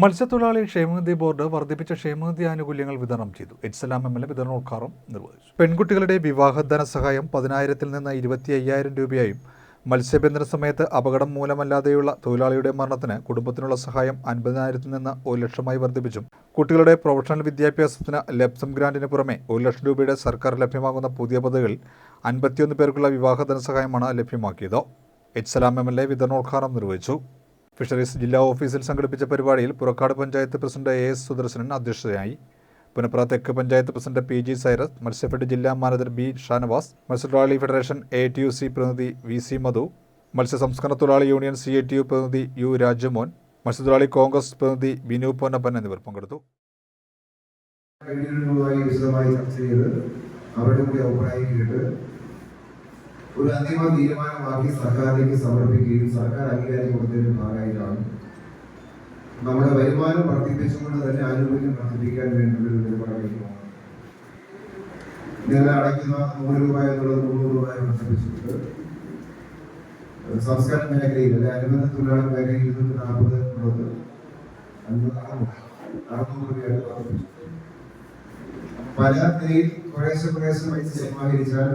മത്സ്യത്തൊഴിലാളി ക്ഷേമനിധി ബോർഡ് വർദ്ധിപ്പിച്ച ക്ഷേമനിധി ആനുകൂല്യങ്ങൾ വിതരണം ചെയ്തു. H Salam M L A വിതരണോദ്ഘാടനം നിർവഹിച്ചു. പെൺകുട്ടികളുടെ വിവാഹ ധനസഹായം പതിനായിരത്തിൽ നിന്ന് ഇരുപത്തി അയ്യായിരം രൂപയായും മത്സ്യബന്ധന സമയത്ത് അപകടം മൂലമല്ലാതെയുള്ള തൊഴിലാളിയുടെ മരണത്തിന് കുടുംബത്തിനുള്ള സഹായം അൻപതിനായിരത്തിൽ നിന്ന് ഒരു ലക്ഷമായി വർദ്ധിപ്പിച്ചും കുട്ടികളുടെ പ്രൊഫഷണൽ വിദ്യാഭ്യാസത്തിന് ലെപ്സം ഗ്രാന്റിന് പുറമെ ഒരു ലക്ഷം രൂപയുടെ സർക്കാർ ലഭ്യമാകുന്ന പുതിയ പദ്ധതികളിൽ അൻപത്തിയൊന്ന് പേർക്കുള്ള വിവാഹ ധനസഹായമാണ് ലഭ്യമാക്കിയത്. H Salam M L A വിതരണോദ്ഘാടനം നിർവഹിച്ചു. ഫിഷറീസ് ജില്ലാ ഓഫീസിൽ സംഘടിപ്പിച്ച പരിപാടിയിൽ Purakkad panchayat president A S Sudarsanan അധ്യക്ഷതയായി. Punnapra തെക്ക് panchayat president P G Cyrus Matsyafed ജില്ലാ മാനേജർ ബി ഷാനവാസ് മത്സ്യത്തൊഴിലാളി federation A T U C പ്രതിനിധി വി സി മധു മത്സ്യ സംസ്കരണ തൊഴിലാളി union C A T U പ്രതിനിധി യു രാജമോൻ മത്സ്യത്തൊഴിലാളി കോൺഗ്രസ് പ്രതിനിധി ബിനു പൊന്നപ്പൻ എന്നിവർ പങ്കെടുത്തു. അവരുടെ അഭിപ്രായം കേട്ട് ഒരു അന്തിമ തീരുമാനമാക്കി സർക്കാരിലേക്ക് സമർപ്പിക്കുകയും സർക്കാർ അംഗീകാരം കൊടുത്തതിന്റെ ഭാഗമായിട്ടാണ്. നമ്മുടെ വരുമാനം വർദ്ധിപ്പിച്ചുകൊണ്ട് തന്നെ ആനുകൂല്യം വർദ്ധിപ്പിക്കാൻ വേണ്ടിയുള്ള ഒരു നിലപാടിലേക്ക് പോകുന്നത് നിങ്ങൾ അടയ്ക്കുന്ന നൂറ് രൂപ എന്നുള്ളത് മുന്നൂറ് രൂപ വർദ്ധിപ്പിച്ചിട്ടുണ്ട്. സംസ്കാര മേഖലയിൽ അല്ലെ അനുബന്ധ തൊഴിലാളി മേഖലയിൽ ഇരുന്നൂറ്റി നാൽപ്പത് എന്നുള്ളത് അറുന്നൂറ് രൂപയായിട്ട് വർദ്ധിപ്പിച്ചു പല നിലയിൽ കുറേശ്ശെ കുറേശ്ശെ പൈസ സമാഹരിച്ചാൽ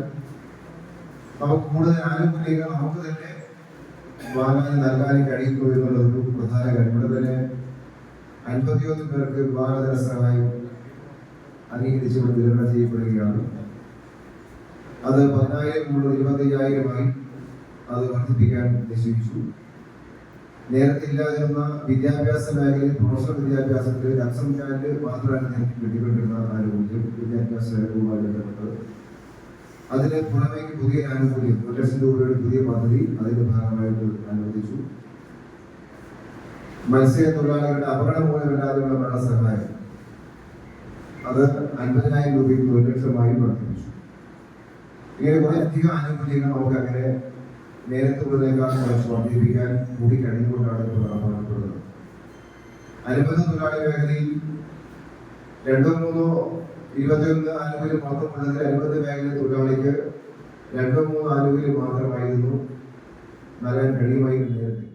നമുക്ക് കൂടുതൽ ആനുകൂല്യങ്ങൾ നമുക്ക് തന്നെ വിവാഹം നൽകാനും കഴിയുന്നു എന്നുള്ളത് ഒരു പ്രധാന കാര്യം. ഇവിടെ തന്നെ അൻപത്തിയൊന്ന് പേർക്ക് വിവാഹ സഹായം അംഗീകരിച്ചുകൊണ്ട് വിതരണം ചെയ്യപ്പെടുകയാണ്. അത് പതിനായിരം മുതൽ ഇരുപത്തയ്യായിരമായി അത് വർദ്ധിപ്പിക്കാൻ നിശ്ചയിച്ചു. നേരത്തെ ഇല്ലാതിരുന്ന വിദ്യാഭ്യാസ മേഖലയിൽ പ്രൊഫഷണൽ വിദ്യാഭ്യാസത്തിൽ ലക്ഷം ചാനൽ മാത്രമാണ് ഞങ്ങൾക്ക് കിട്ടിക്കൊണ്ടിരുന്ന ആരോഗ്യം വിദ്യാഭ്യാസ മേഖലയുമായി ബന്ധപ്പെട്ടത് അതിന് പുറമേക്ക് പുതിയ ആനുകൂല്യം ഒരു ലക്ഷം രൂപയുടെ പുതിയ പദ്ധതി അതിന്റെ ഭാഗമായിട്ട് അനുവദിച്ചു. മത്സ്യത്തൊഴിലാളികളുടെ അപകടം മൂലമില്ലാതെയുള്ള സഹായം അത് അൻപതിനായിരം രൂപയ്ക്ക് ഒരു ലക്ഷമായി വർദ്ധിപ്പിച്ചു. ഇങ്ങനെ കുറെ അധികം ആനുകൂല്യങ്ങൾ നമുക്ക് അങ്ങനെ നേരത്തെ ഉള്ളതിനേക്കാൾ കുറച്ച് വർദ്ധിപ്പിക്കാൻ കൂടി കഴിഞ്ഞുകൊണ്ടാണ് ഇപ്പോൾ അനുബന്ധ തൊഴിലാളി മേഖലയിൽ രണ്ടോ മൂന്നോ ഇരുപത്തിയൊന്ന് ആനുകൂല്യം മാത്രമുള്ളതിൽ അൻപത് മേഖല തൊഴിലാളിക്ക് രണ്ടോ മൂന്നോ ആനുകൂല്യം മാത്രമായിരുന്നു നൽകാൻ കഴിയുമായിരുന്നു